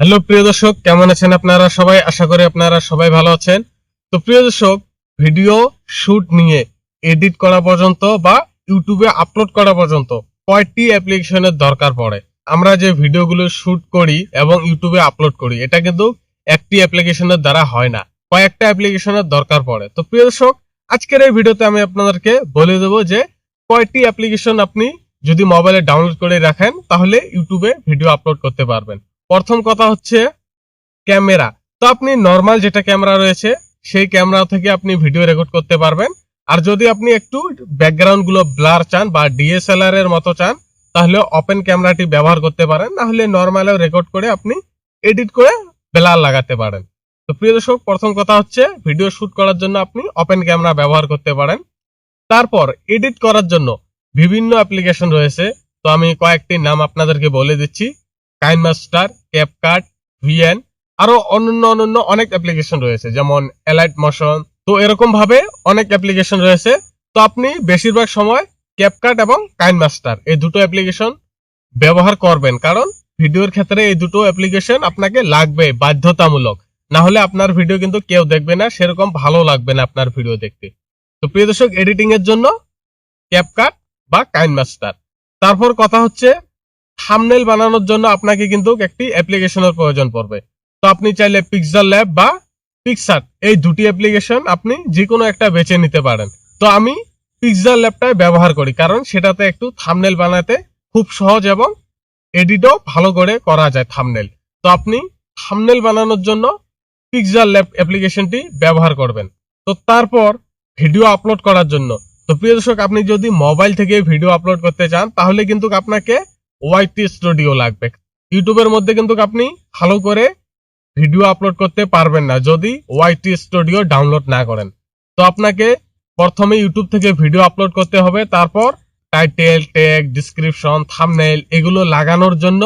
Hello, প্রিয় দর্শক, কেমন আছেন আপনারা সবাই? আশা করি আপনারা সবাই ভালো আছেন। তো প্রিয় দর্শক, ভিডিও শুট নিয়ে এডিট করা পর্যন্ত বা ইউটিউবে আপলোড করা পর্যন্ত কয়টি অ্যাপ্লিকেশনের দরকার পড়ে। আমরা যে ভিডিওগুলো শুট করি এবং ইউটিউবে আপলোড করি, এটা কিন্তু একটি অ্যাপ্লিকেশনের দ্বারা হয় না, কয়েকটা অ্যাপ্লিকেশনের দরকার পড়ে। তো প্রিয় দর্শক, আজকের এই ভিডিওতে আমি আপনাদেরকে বলে দেবো যে কয়টি অ্যাপ্লিকেশন আপনি যদি মোবাইলে ডাউনলোড করে রাখেন, তাহলে ইউটিউবে ভিডিও আপলোড করতে পারবেন। প্রথম কথা হচ্ছে ক্যামেরা। তো আপনি নর্মাল যেটা ক্যামেরা রয়েছে, সেই ক্যামেরা থেকে আপনি ভিডিও রেকর্ড করতে পারবেন। আর যদি আপনি একটু ব্যাকগ্রাউন্ডগুলো ব্লার চান বা ডিএসএলআর এর মতো চান, তাহলে ওপেন ক্যামেরাটি ব্যবহার করতে পারেন। না হলে নর্মালেও রেকর্ড করে আপনি এডিট করে ব্লার লাগাতে পারেন। তো প্রিয় দর্শক, প্রথম কথা হচ্ছে ভিডিও শুট করার জন্য আপনি ওপেন ক্যামেরা ব্যবহার করতে পারেন। তারপর এডিট করার জন্য বিভিন্ন অ্যাপ্লিকেশন রয়েছে। তো আমি কয়েকটি নাম আপনাদেরকে বলে দিচ্ছি। কাইন মাস্টার ক্যাপকাট ভিএন আরও অন্যান্য অন্যান্য অনেক অ্যাপ্লিকেশন রয়েছে, যেমন এলাইট মোশন তো এরকম ভাবে অনেক অ্যাপ্লিকেশন রয়েছে। তো আপনি বেশিরভাগ সময় ক্যাপকাট এবং কাইন মাস্টার এই দুটো অ্যাপ্লিকেশন ব্যবহার করবেন। কারণ ভিডিওর ক্ষেত্রে এই দুটো অ্যাপ্লিকেশন আপনাকে লাগবে বাধ্যতামূলক। না হলে আপনার ভিডিও কিন্তু কেউ দেখবে না, সেরকম ভালো লাগবে না আপনার ভিডিও দেখতে। তো প্রিয় দর্শক এডিটিং এর জন্য ক্যাপকাট বা কাইন মাস্টার তারপর কথা হচ্ছে থামনেল বানানোর জন্য আপনাকে কিন্তু একটি অ্যাপ্লিকেশনের প্রয়োজন পড়বে। তো আপনি চাইলে পিক্সেল ল্যাব বা পিক্সার এই দুটি অ্যাপ্লিকেশন আপনি যে কোনো একটা বেছে নিতে পারেন। তো আমি পিক্সেল ল্যাবটাই ব্যবহার করি, কারণ সেটাতে একটু থামনেল বানাতে খুব সহজ এবং এডিটও ভালো করে করা যায় থামনেল তো আপনি থামনেল বানানোর জন্য পিক্সেল ল্যাব অ্যাপ্লিকেশনটি ব্যবহার করবেন। তো তারপর ভিডিও আপলোড করার জন্য। তো প্রিয় দর্শক, আপনি যদি মোবাইল থেকে ভিডিও আপলোড করতে চান, তাহলে কিন্তু আপনাকে ওয়াইটি স্টুডিও লাগবে। ইউটিউবের মধ্যে কিন্তু আপনি ভালো করে ভিডিও আপলোড করতে পারবেন না যদি ওয়াইটি স্টুডিও ডাউনলোড না করেন। তো আপনাকে প্রথমে ইউটিউব থেকে ভিডিও আপলোড করতে হবে, তারপর টাইটেল ট্যাগ ডিসক্রিপশন থামনেল এগুলো লাগানোর জন্য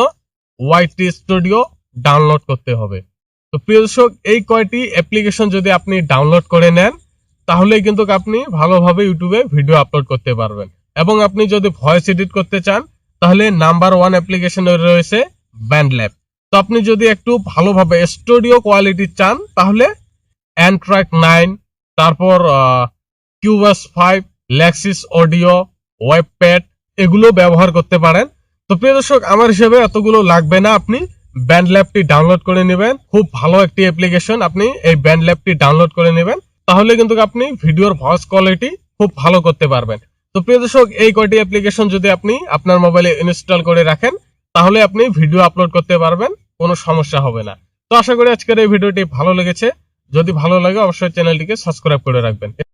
ওয়াইটি স্টুডিও ডাউনলোড করতে হবে। তো প্রিয় দর্শক, এই কয়টি অ্যাপ্লিকেশন যদি আপনি ডাউনলোড করে নেন, তাহলেই কিন্তু আপনি ভালোভাবে ইউটিউবে ভিডিও আপলোড করতে পারবেন। এবং আপনি যদি ভয়েস এডিট করতে চান তাহলে নাম্বার ওয়ান অ্যাপ্লিকেশন রয়েছে ব্যান্ডল্যাব। তো আপনি যদি একটু ভালোভাবে স্টুডিও কোয়ালিটি চান, তাহলে অ্যান্ট্রাক নাইন তারপর Cubase five Lexis audio WavePad এগুলো ব্যবহার করতে পারেন। তো প্রিয় দর্শক, আমার হিসেবে এতগুলো লাগবে না। আপনি ব্যান্ড ল্যাবটি ডাউনলোড করে নেবেন। খুব ভালো একটি অ্যাপ্লিকেশন আপনি এই ব্যান্ড ল্যাবটি ডাউনলোড করে নেবেন। তাহলে কিন্তু আপনি ভিডিওর ভয়েস কোয়ালিটি খুব ভালো করতে পারবেন। তো প্রিয় দর্শক, এই কয়টি অ্যাপ্লিকেশন যদি আপনি আপনার মোবাইলে ইনস্টল করে রাখেন, তাহলে আপনি ভিডিও আপলোড করতে পারবেন, কোনো সমস্যা হবে না। তো আশা করি আজকের এই ভিডিওটি ভালো লেগেছে। যদি ভালো লাগে, অবশ্যই চ্যানেলটিকে সাবস্ক্রাইব করে রাখবেন।